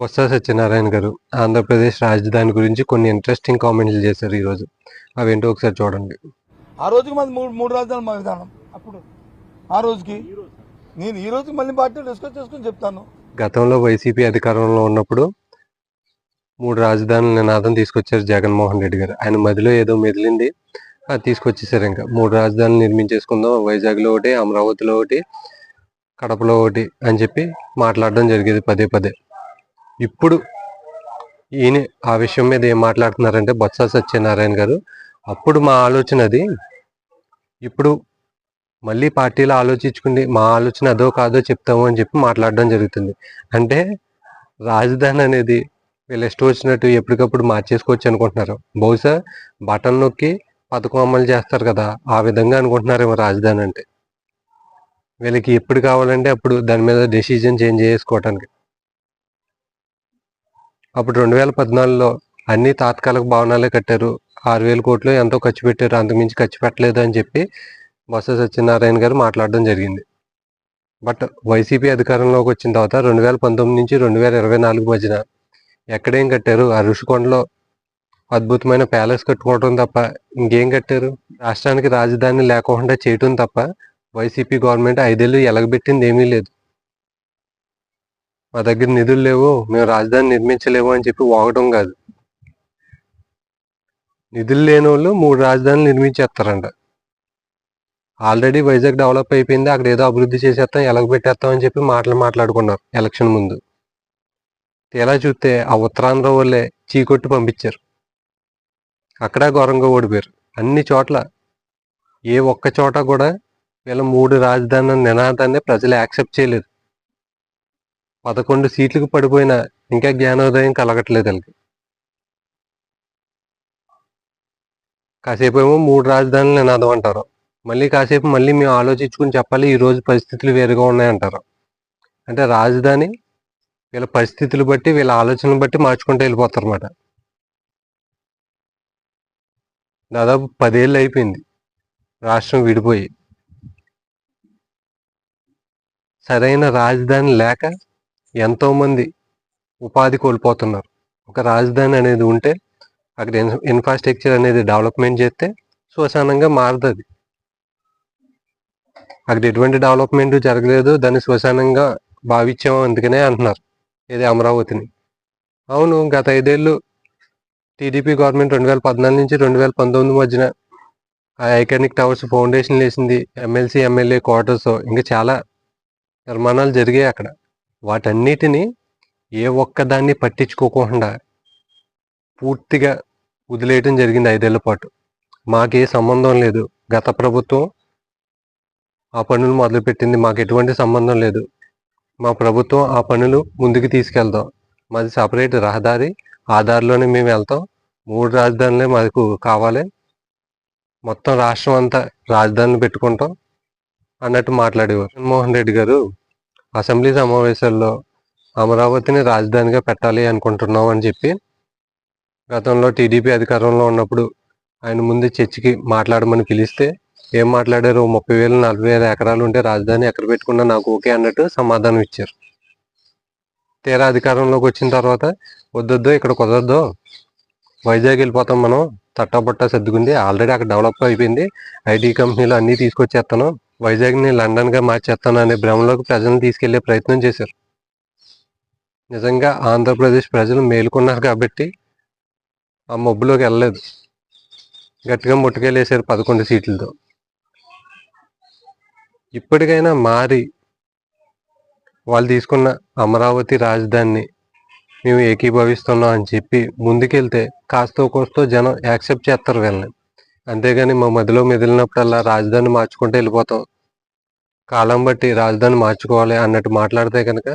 బొత్స సత్యనారాయణ గారు ఆంధ్రప్రదేశ్ రాజధాని గురించి కొన్ని ఇంట్రెస్టింగ్ కామెంట్లు చేశారు ఈరోజు. అవేంటో ఒకసారి చూడండి. ఆ రోజుకి మాది మూడు మూడు రాజధానులు మా విధానం. అప్పుడు ఆ రోజుకి నేను ఈ రోజుకి మళ్ళీ పార్టీలు డిస్కస్ చేసుకుని చెప్తాను. గతంలో వైసీపీ అధికారంలో ఉన్నప్పుడు మూడు రాజధానుల నినాదం తీసుకొచ్చారు జగన్మోహన్ రెడ్డి గారు. ఆయన మదిలో ఏదో మెదిలింది అది తీసుకొచ్చేసారు ఇంకా. మూడు రాజధానులు నిర్మించేసుకుందాం వైజాగ్లో ఒకటి అమరావతిలో ఒకటి కడపలో ఒకటి అని చెప్పి మాట్లాడడం జరిగేది పదే పదే. ఇప్పుడు ఈయన ఆ విషయం మీద ఏం మాట్లాడుతున్నారంటే బొత్స సత్యనారాయణ గారు అప్పుడు మా ఆలోచన అది. ఇప్పుడు మళ్ళీ పార్టీలో ఆలోచించుకుని మా ఆలోచన అదో కాదో చెప్తాము అని చెప్పి మాట్లాడడం జరుగుతుంది. అంటే రాజధాని అనేది వీళ్ళు ఇష్టం వచ్చినట్టు ఎప్పటికప్పుడు మార్చేసుకోవచ్చు అనుకుంటున్నారు. బహుశా బటన్ నొక్కి పథకం అమలు చేస్తారు కదా ఆ విధంగా అనుకుంటున్నారేమో రాజధాని అంటే. వీళ్ళకి ఎప్పుడు కావాలంటే అప్పుడు దాని మీద డెసిజన్ చేంజ్ చేసుకోవటానికి. అప్పుడు రెండు వేల పద్నాలుగులో అన్ని తాత్కాలిక భవనాలే కట్టారు. ఆరు వేల కోట్లు ఎంతో ఖర్చు పెట్టారు. అంతకుమించి ఖర్చు పెట్టలేదు అని చెప్పి బొత్స సత్యనారాయణ గారు మాట్లాడడం జరిగింది. బట్ వైసీపీ అధికారంలోకి వచ్చిన తర్వాత రెండు వేల పంతొమ్మిది నుంచి రెండు వేల ఇరవై నాలుగు మధ్యన ఎక్కడేం కట్టారు? అరుషికొండలో అద్భుతమైన ప్యాలెస్ కట్టుకోవడం తప్ప ఇంకేం కట్టారు? రాష్ట్రానికి రాజధాని లేకుండా చేయటం తప్ప వైసీపీ గవర్నమెంట్ ఐదేళ్ళు ఎలగబెట్టింది ఏమీ లేదు. మా దగ్గర నిధులు లేవు మేము రాజధాని నిర్మించలేము అని చెప్పి వాగటం కాదు. నిధులు లేని వాళ్ళు మూడు రాజధానులు నిర్మించేస్తారంట. ఆల్రెడీ వైజాగ్ డెవలప్ అయిపోయింది అక్కడ ఏదో అభివృద్ధి చేసేస్తాం ఎలాగ పెట్టేస్తాం అని చెప్పి మాటలు మాట్లాడుకున్నారు ఎలక్షన్ ముందు. ఎలా చూస్తే ఆ ఉత్తరాంధ్ర వాళ్ళే చీకొట్టి పంపించారు. అక్కడ ఘోరంగా ఓడిపోయారు. అన్ని చోట్ల ఏ ఒక్క చోట కూడా వీళ్ళ మూడు రాజధానుల నినాదాన్ని ప్రజలు యాక్సెప్ట్ చేయలేదు. పదకొండు సీట్లకు పడిపోయినా ఇంకా జ్ఞానోదయం కలగట్లేదు వాళ్ళకి. కాసేపు ఏమో మూడు రాజధానులు నినాదం అంటారు. మళ్ళీ కాసేపు మళ్ళీ మేము ఆలోచించుకుని చెప్పాలి ఈరోజు పరిస్థితులు వేరుగా ఉన్నాయంటారు అంటే రాజధాని వీళ్ళ పరిస్థితులు బట్టి వీళ్ళ ఆలోచనలు బట్టి మార్చుకుంటూ వెళ్ళిపోతారు అన్నమాట దాదాపు పదేళ్ళు అయిపోయింది రాష్ట్రం విడిపోయి. సరైన రాజధాని లేక ఎంతో మంది ఉపాధి కోల్పోతున్నారు. ఒక రాజధాని అనేది ఉంటే అక్కడ ఇన్ఫ్రాస్ట్రక్చర్ అనేది డెవలప్మెంట్ చేస్తే శ్వశానంగా మారుతుంది అక్కడ ఎటువంటి డెవలప్మెంట్ జరగలేదు దాన్ని శ్వశానంగా భావించాము అందుకనే అంటున్నారు. ఇది అమరావతిని. అవును గత ఐదేళ్ళు టీడీపీ గవర్నమెంట్ రెండు వేల పద్నాలుగు నుంచి రెండు వేల పంతొమ్మిది మధ్యన ఆ ఐకానిక్ టవర్స్ ఫౌండేషన్ వేసింది ఎమ్మెల్సీ ఎమ్మెల్యే క్వార్టర్స్. ఇంకా చాలా నిర్మాణాలు జరిగాయి అక్కడ. వాటన్నిటిని ఏ ఒక్కదాన్ని పట్టించుకోకుండా పూర్తిగా వదిలేయటం జరిగింది ఐదేళ్ళ పాటు. మాకే సంబంధం లేదు. గత ప్రభుత్వం ఆ పనులు మొదలుపెట్టింది. మాకు ఎటువంటి సంబంధం లేదు. మా ప్రభుత్వం ఆ పనులు ముందుకు తీసుకెళ్తాం. మాది సపరేట్ రహదారి. ఆ దారిలోనే మేము వెళ్తాం. మూడు రాజధానులే మాకు కావాలి. మొత్తం రాష్ట్రం అంతా రాజధానిని పెట్టుకుంటాం అన్నట్టు మాట్లాడేవారు. జగన్మోహన్ రెడ్డి గారు అసెంబ్లీ సమావేశాల్లో అమరావతిని రాజధానిగా పెట్టాలి అనుకుంటున్నాం అని చెప్పి గతంలో టీడీపీ అధికారంలో ఉన్నప్పుడు ఆయన ముందు చర్చికి మాట్లాడమని పిలిస్తే ఏం మాట్లాడారు? ముప్పై వేలు నలభై వేల ఎకరాలు ఉంటే రాజధాని ఎక్కడ పెట్టుకున్నా నాకు ఓకే అన్నట్టు సమాధానం ఇచ్చారు. తీరా అధికారంలోకి వచ్చిన తర్వాత వద్దొద్దో ఇక్కడ కుదరదు వైజాగ్ వెళ్ళిపోతాం మనం తట్టబట్ట సర్దుకుంది ఆల్రెడీ అక్కడ డెవలప్ అయిపోయింది ఐటీ కంపెనీలు అన్నీ తీసుకొచ్చేస్తాను వైజాగ్ని లండన్గా మార్చేస్తాను అనే భ్రమలోకి ప్రజలను తీసుకెళ్ళే ప్రయత్నం చేశారు. నిజంగా ఆంధ్రప్రదేశ్ ప్రజలు మేలుకున్నారు కాబట్టి ఆ మబ్బులోకి వెళ్ళలేదు. గట్టిగా ముట్టుకెళ్ళేశారు పదకొండు సీట్లతో. ఇప్పటికైనా మారి వాళ్ళు తీసుకున్న అమరావతి రాజధానిని మేము ఏకీభవిస్తున్నాం అని చెప్పి ముందుకెళ్తే కాస్తో కోస్తో జనం యాక్సెప్ట్ చేస్తారు వీళ్ళని. అంతేగాని మా మధ్యలో మెదిలినప్పుడల్లా రాజధాని మార్చుకుంటూ వెళ్ళిపోతాం. కాలం బట్టి రాజధాని మార్చుకోవాలి అన్నట్టు మాట్లాడితే కనుక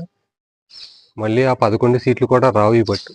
మళ్ళీ ఆ పదకొండు సీట్లు కూడా రావు ఈ పట్టు